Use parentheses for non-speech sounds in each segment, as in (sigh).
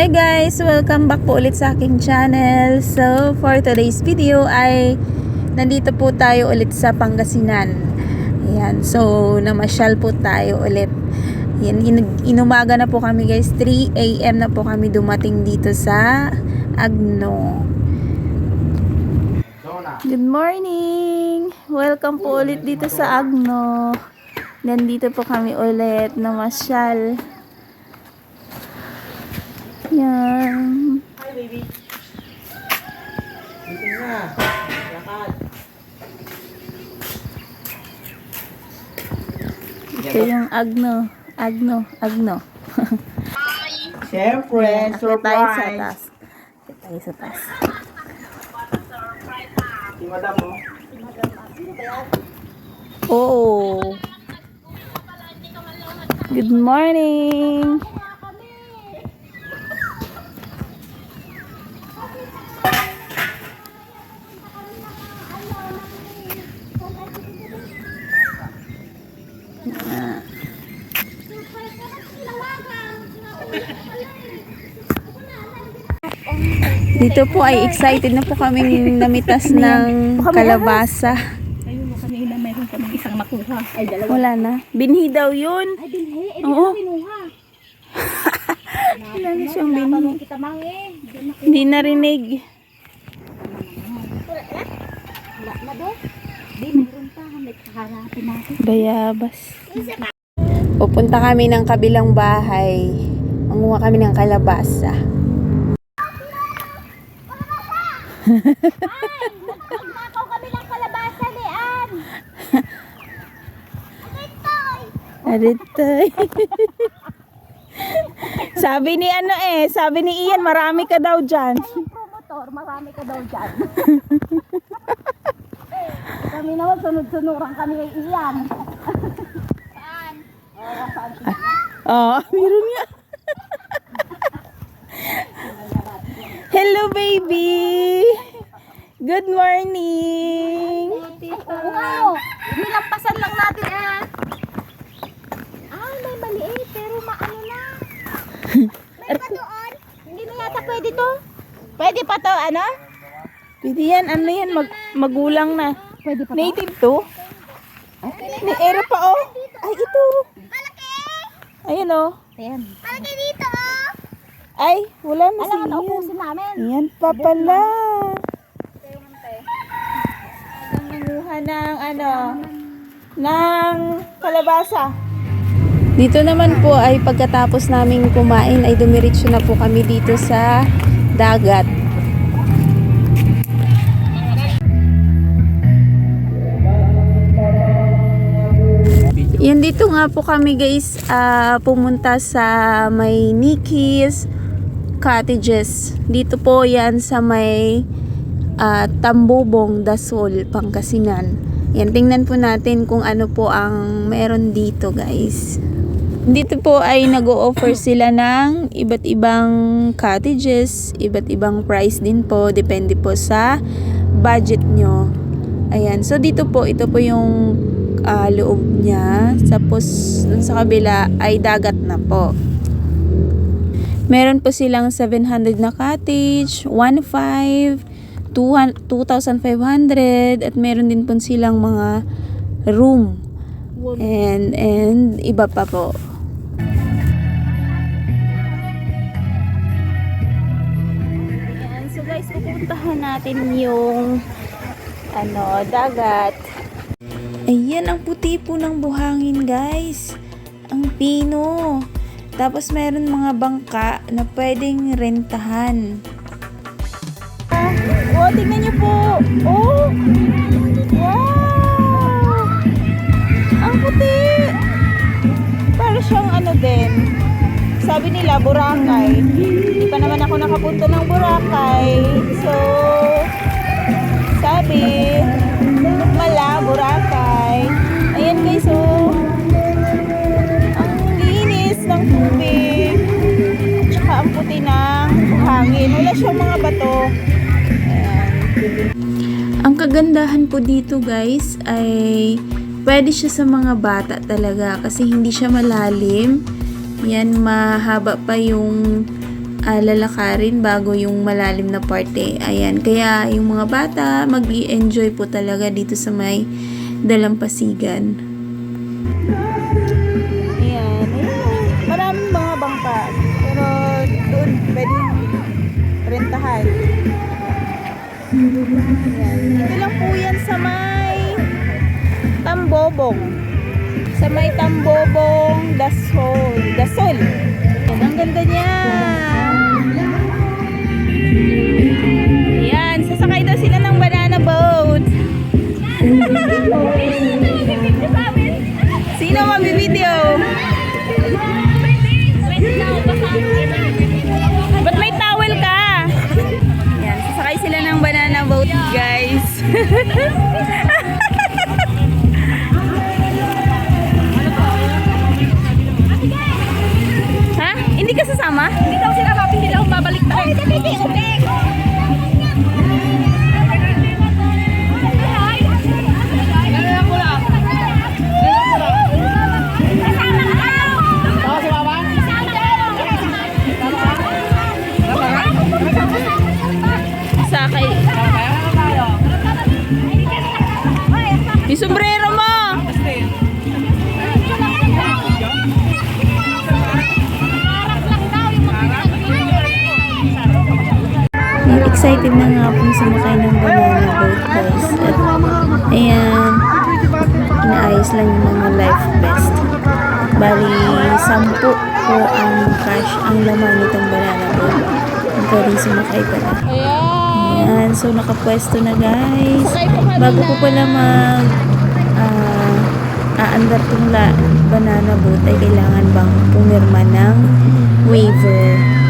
Hi guys! Welcome back po ulit sa aking channel. So, for today's video ay nandito po tayo ulit sa Pangasinan. Ayan. So, namasyal po tayo ulit. Yan, in- inumaga na po kami guys. 3 a.m. na po kami dumating dito sa Agno. Good morning! Welcome po ulit dito sa Agno. Nandito po kami ulit namasyal. Yan. Hi, baby. Dito na. Lakad. Ito yung Agno. Agno. Agno. Siyempre, Akit tayo sa surprise. taas. Akit tayo sa taas. Si madam mo. Oo. Good morning. Dito po ay excited na po kaming namitas ng kalabasa. Ayun mo kanina meron kami isang makuha. Ay, dalawa. Wala na. Binhi daw yun. Ay, binhi. Eh, Oo. di kinuha. Wala na siyang binhi. Kita mang eh. Di na Hindi narinig. wala na do. Di, meron pa. May kaharapin natin. Bayabas. Pupunta kami ng kabilang bahay. Manguha kami ng kalabasa. Magnakaw kami ng kalabasa, Lean. Aritay. sabi ni ano eh, sabi ni Ian, marami ka daw dyan. Promotor, marami ka daw dyan. kami naman, sunod-sunuran kami kay Ian. Saan? Oh, oh, meron nga. Hello baby! Good morning! Wow! Nilampasan lang natin eh. Ah, may maliit pero maano na. May pa doon? Hindi na yata pwede to. Pwede pa to, ano? Pwede yan, ano yan, mag magulang na. Pwede pa Native to? May ero pa oh. Ay, ito. Ayun oh. Ayan. Palagay dito, oh. Ay, wala na Alam mo, siya. naubusin namin. Ayan pa pala. Nanguha ng ano, ng kalabasa. Dito naman po ay pagkatapos naming kumain ay dumiretso na po kami dito sa dagat. Yan dito nga po kami guys ah, pumunta sa may Nikki's cottages. Dito po yan sa may ah, Tambobong, Dasol, Pangasinan. Yan, tingnan po natin kung ano po ang meron dito guys. Dito po ay nag-o-offer (coughs) sila ng iba't ibang cottages, iba't ibang price din po, depende po sa budget nyo. Ayan, so dito po, ito po yung ah, loob niya. Tapos, dun sa kabila ay dagat na po. Meron po silang 700 na cottage, 1.5, 2,500 at meron din po silang mga room. And, and iba pa po. Ayan, so guys, pupuntahan natin yung ano, dagat. Ayan, ang puti po ng buhangin, guys. Ang pino. Tapos meron mga bangka na pwedeng rentahan. Oh, tingnan niyo po. Oh! Wow! Ang puti! Para siyang ano din. Sabi nila, Boracay. Hindi pa naman ako nakapunta ng Boracay. Kagandahan po dito guys ay pwede siya sa mga bata talaga kasi hindi siya malalim. Yan, mahaba pa yung ah, lalakarin bago yung malalim na parte. Ayan, kaya yung mga bata mag enjoy po talaga dito sa may dalampasigan. Ayan, Ayan. Dito lang po yan sa may Tambobong. Sa may Tambobong, Dasol. Dasol. Ayan, ang ganda niya. Ayan, sasakay daw sila ng banana boat. (laughs) guys. (laughs) ha? Hindi ka sasama? Hindi daw sila happy, hindi daw babalik tayo. Ay, dali, di, ubek! Excited na nga pong sumakay ng banana boat guys. At ayan, inaayos lang yung mga life vest. Bali, sampu po ang cash ang laman nitong banana boat. Ang pwedeng sumakay pala. Ayan, so nakapwesto na guys. Bago po pala mag ah, aandar tong la, banana boat ay kailangan bang pumirma ng waiver.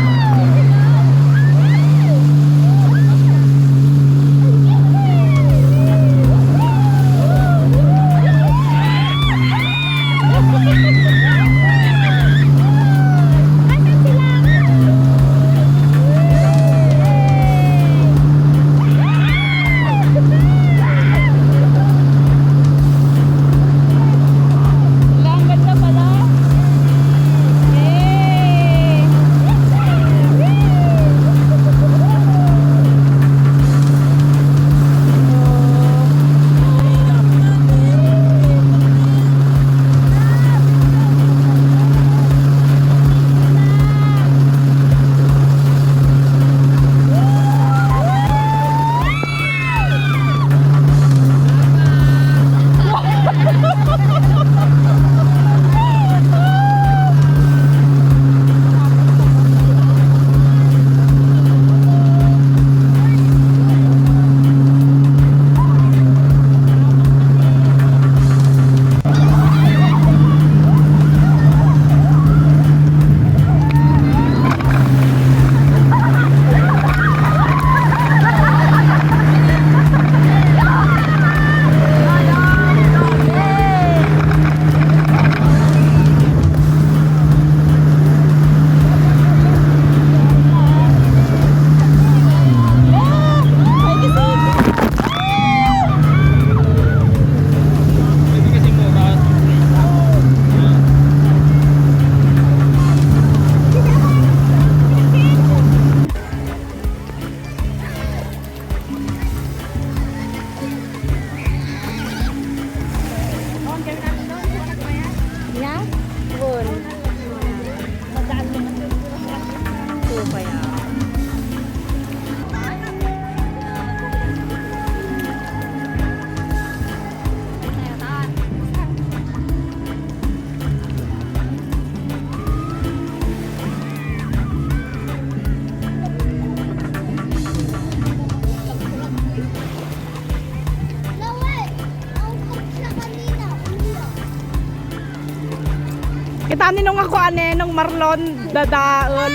Kita ni nung ako ane, nung Marlon, dadaon.